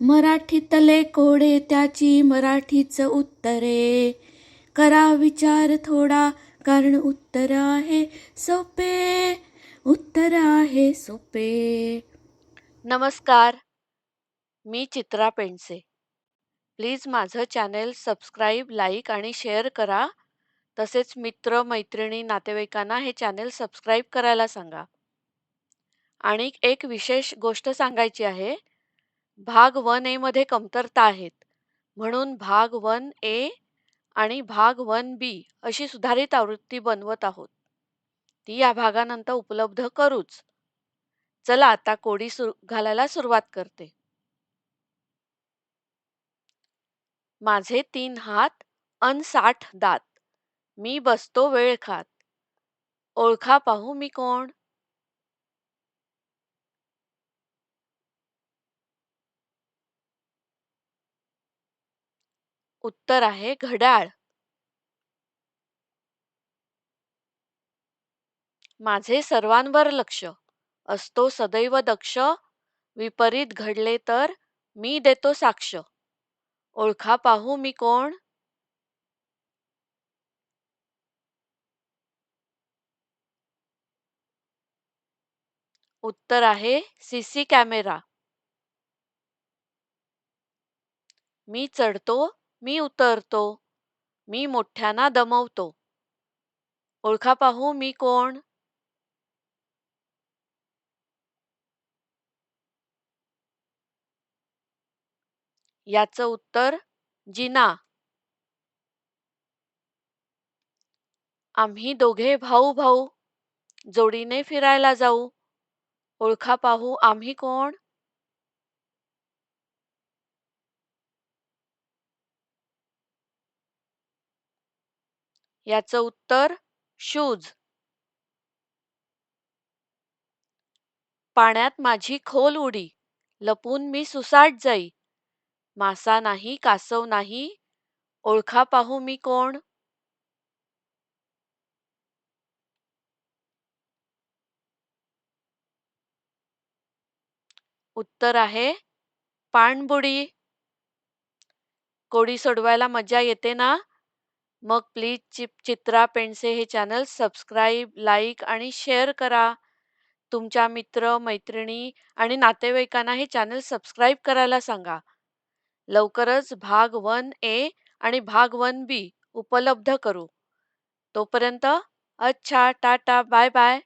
मराठीतले कोडे त्याची मराठीच उत्तरे. करा विचार थोडा कारण उत्तर आहे सोपे. उत्तर आहे सोपे. नमस्कार मी चित्रा पेंडसे. प्लीज माझं चॅनेल सबस्क्राईब लाईक आणि शेअर करा. तसेच मित्र मैत्रिणी नातेवाईकांना हे चॅनेल सबस्क्राईब करायला सांगा. आणि एक विशेष गोष्ट सांगायची आहे. भाग वन ए मध्ये कमतरता आहेत. म्हणून भाग वन ए आणि भाग वन बी अशी सुधारित आवृत्ती बनवत आहोत. ती या भागानंतर उपलब्ध करूच. चला आता कोडी सुर घालायला सुरुवात करते. माझे तीन हात अन साठ दात. मी बसतो वेळ खात. ओळखा पाहू मी कोण? उत्तर आहे घड्याळ. माझे सर्वांवर लक्ष. असतो सदैव दक्ष. विपरीत घडले तर मी देतो साक्ष. ओळखा पाहू मी कोण? उत्तर आहे सीसी कॅमेरा. मी चढतो मी उतरतो मी मोठ्यांना दमवतो. ओळखा पाहू मी कोण? याचं उत्तर जिना. आम्ही दोघे भाऊ भाऊ जोडीने फिरायला जाऊ. ओळखा पाहू आम्ही कोण? याचं उत्तर शूज. पाण्यात माझी खोल उडी लपून मी सुसाट जाई. मासा नाही कासव नाही ओळखा पाहू मी कोण? उत्तर आहे पाणबुडी. कोडी सोडवायला मजा येते ना? मग प्लीज चिप चित्रा पेंडसे हे चॅनल सबस्क्राईब लाईक आणि शेअर करा. तुमच्या मित्र मैत्रिणी आणि नातेवाईकांना हे चॅनल सबस्क्राईब करायला सांगा. लवकरच भाग वन ए आणि भाग वन बी उपलब्ध करू. तोपर्यंत अच्छा टाटा बाय बाय.